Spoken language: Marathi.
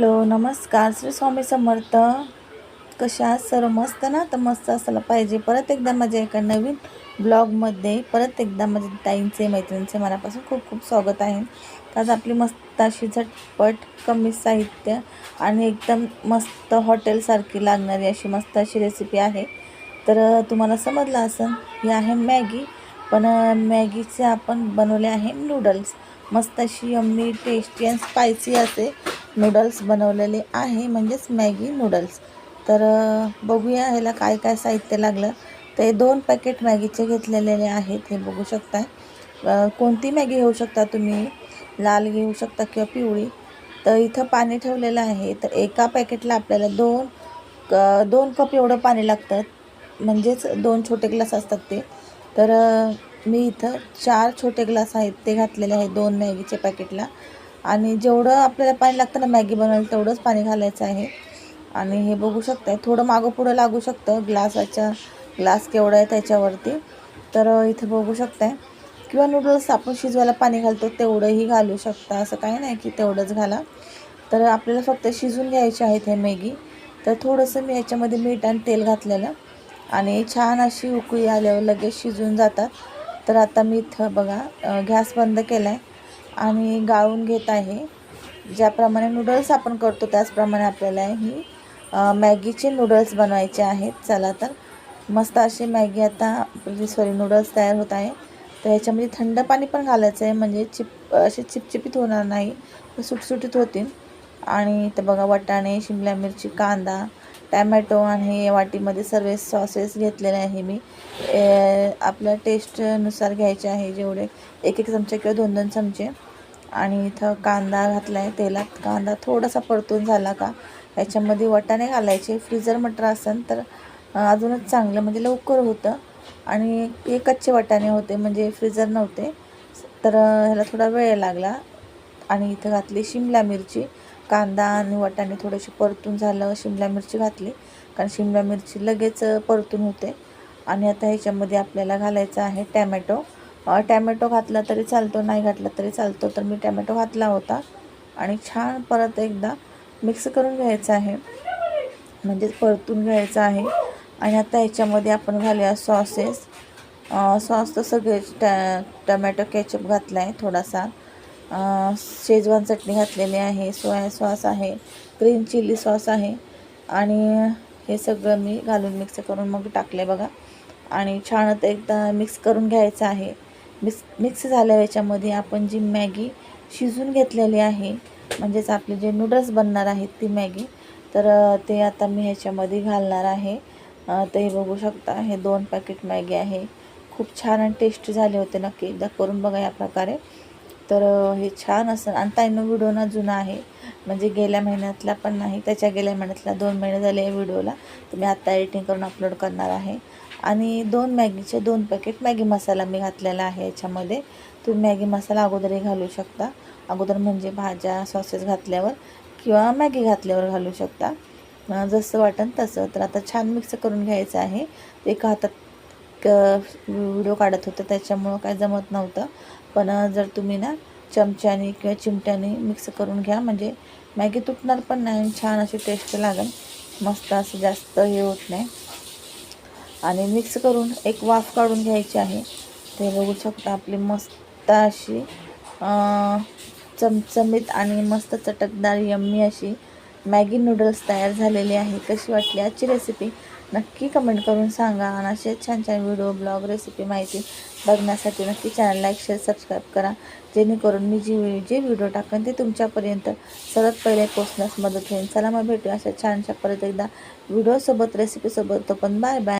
हॅलो नमस्कार. श्री स्वामी समर्थ. कशा सर्व मस्त ना? तर मस्त असायला पाहिजे. परत एकदा माझ्या एका नवीन ब्लॉगमध्ये परत एकदा माझ्या ताईंचे मैत्रिणींचे मनापासून खूप खूप स्वागत आहे. आज आपली मस्त अशी झटपट कमी साहित्य आणि एकदम मस्त हॉटेलसारखी लागणारी अशी मस्त अशी रेसिपी आहे. तर तुम्हाला समजलं असेल ही आहे मॅगी. पण मॅगीचे आपण बनवले आहे नूडल्स मस्त अशी यम्मी टेस्टी आणि स्पायसी असे नूडल्स बनवलेले आहे म्हणजेच मॅगी नूडल्स तर बघूया ह्याला काय काय साहित्य लागलं. ते दोन पॅकेट मॅगीचे घेतलेले आहेत हे बघू शकताय. कोणती मॅगी घेऊ शकता तुम्ही? लाल घेऊ शकता किंवा पिवळी? तर इथं पाणी ठेवलेलं आहे. तर एका पॅकेटला आपल्याला दोन क दोन कप एवढं पाणी लागतं. म्हणजेच दोन छोटे ग्लास असतात ते. तर मी इथं चार छोटे ग्लास आहेत ते घातलेले आहेत दोन मॅगीच्या पॅकेटला आणि जेवढं आपल्याला पाणी लागतं ना मॅगी बनवायला तेवढंच पाणी घालायचं आहे. आणि हे बघू शकताय थोडं मागं पुढं लागू शकतं ग्लासाच्या ग्लास केवढा आहे त्याच्यावरती. तर इथे इथं बघू शकताय किंवा नूडल्स आपण शिजवायला पाणी घालतो तेवढंही घालू शकता. असं काही नाही की तेवढंच घाला. तर आपल्याला फक्त शिजून घ्यायचे आहेत हे मॅगी. तर थोडंसं मी याच्यामध्ये मीठ आणि तेल घातलेलं. आणि छान अशी उकळी आल्यावर लगेच शिजून जातात. तर आता मी इथं बघा गॅस बंद केला आहे आणि गाळून घेत आहे. ज्याप्रमाणे नूडल्स आपण करतो त्याचप्रमाणे आपल्याला ही मॅगीचे नूडल्स बनवायचे आहेत. चला तर. मस्त अशी मॅगी आता म्हणजे सॉरी नूडल्स तयार होत आहे. तर ह्याच्यामध्ये थंड पाणी पण घालायचं आहे. म्हणजे चिप असे चिपचिपीत होणार नाही. तर सुटसुटीत होतील. आणि इथं बघा वाटाणे शिमला मिरची कांदा टॅमॅटो आणि वाटीमध्ये सर्व सॉसेस घेतलेले आहे मी. आपल्या टेस्टनुसार घ्यायचे आहे. जेवढे एक एक चमचे किंवा दोन दोन चमचे. आणि इथं कांदा घातला आहे तेलात कांदा थोडासा परतून झाला का याच्यामध्ये वटाणे घालायचे फ्रीजर मटर असेल तर अजूनच चांगलं म्हणजे लवकर होतं. आणि हे कच्चे वाटाणे होते म्हणजे फ्रीजर नव्हते. तर ह्याला थोडा वेळ लागला. आणि इथं घातली शिमला मिरची. कांदा आणि वाटाणे थोडेसे परतून झालं शिमला मिरची घातली. कारण शिमला मिरची लगेच परतून होते. आणि आता ह्याच्यामध्ये आपल्याला घालायचं आहे टॅमॅटो. टॅमॅटो घातला तरी चालतो नाही घातला तरी चालतो तर मी टॅमॅटो घातला होता. आणि छान परत एकदा मिक्स करून घ्यायचं आहे. म्हणजेच परतून घ्यायचं आहे. आणि आता ह्याच्यामध्ये आपण घालूया सॉसेस. सॉस तर सगळेच टॅ टमॅटो केचप घातला आहे थोडासा शेजवान चटणी घातलेली आहे सोया सॉस आहे ग्रीन चिली सॉस आहे. आणि हे सगळं मी घालून मिक्स करून मग टाकले बघा. आणि छान एकदा मिक्स करून घ्यायचं आहे. मिक्स मिक्स झाल्या याच्यामध्ये आपण जी मॅगी शिजून घेतलेली आहे म्हणजेच आपले जे नूडल्स बनणार आहेत ती मॅगी तर ते आता मी ह्याच्यामध्ये घालणार आहे. ते बघू शकता हे दोन पॅकेट मॅगी आहे. खूप छान आणि टेस्टी झाले होते नक्की एकदा करून बघा या प्रकारे. तर हे छान असं आणि ताईनं व्हिडिओ ना जुना आहे म्हणजे गेल्या महिन्यातला पण नाही त्याच्या गेल्या महिन्यातला दोन महिने झाले या व्हिडिओला तर मी आत्ता एडिटिंग करून अपलोड करणार आहे. आणि दोन मॅगीचे दोन पॅकेट मॅगी मसाला मी घातलेला आहे याच्यामध्ये. तुम्ही मॅगी मसाला अगोदरही घालू शकता. अगोदर म्हणजे भाज्या सॉसेस घातल्यावर किंवा मॅगी घातल्यावर घालू शकता. जसं वाटेल तसं. तर आता छान मिक्स करून घ्यायचं आहे. एका हातात क व्हिडिओ काढत होतं त्याच्यामुळं काय जमत नव्हतं. पण जर तुम्ही ना चमच्याने किंवा चिमट्याने मिक्स करून घ्या म्हणजे मॅगी तुटणार पण नाही छान अशी टेस्ट लागेल. मस्त असं जास्त हे होत नाही. आणि मिक्स करून एक वाफ काढून घ्यायची आहे. ते बघू शकता आपली मस्त अशी चमचमीत आणि मस्त चटकदार यम्मी अशी मॅगी नूडल्स तयार झालेली आहे. कशी वाटली आजची रेसिपी नक्की कमेंट करून सांगा आणि असे छान छान व्हिडिओ ब्लॉग रेसिपी माहिती बघण्यासाठी नक्की चॅनल लाईक शेअर सबस्क्राईब करा. जेणेकरून मी जी जे व्हिडिओ टाकेन ते तुमच्यापर्यंत सर्वात पहिले पोचण्यास मदत होईल. चला मग भेटू अशा छानशा परत एकदा व्हिडिओसोबत रेसिपीसोबत तो पण बाय बाय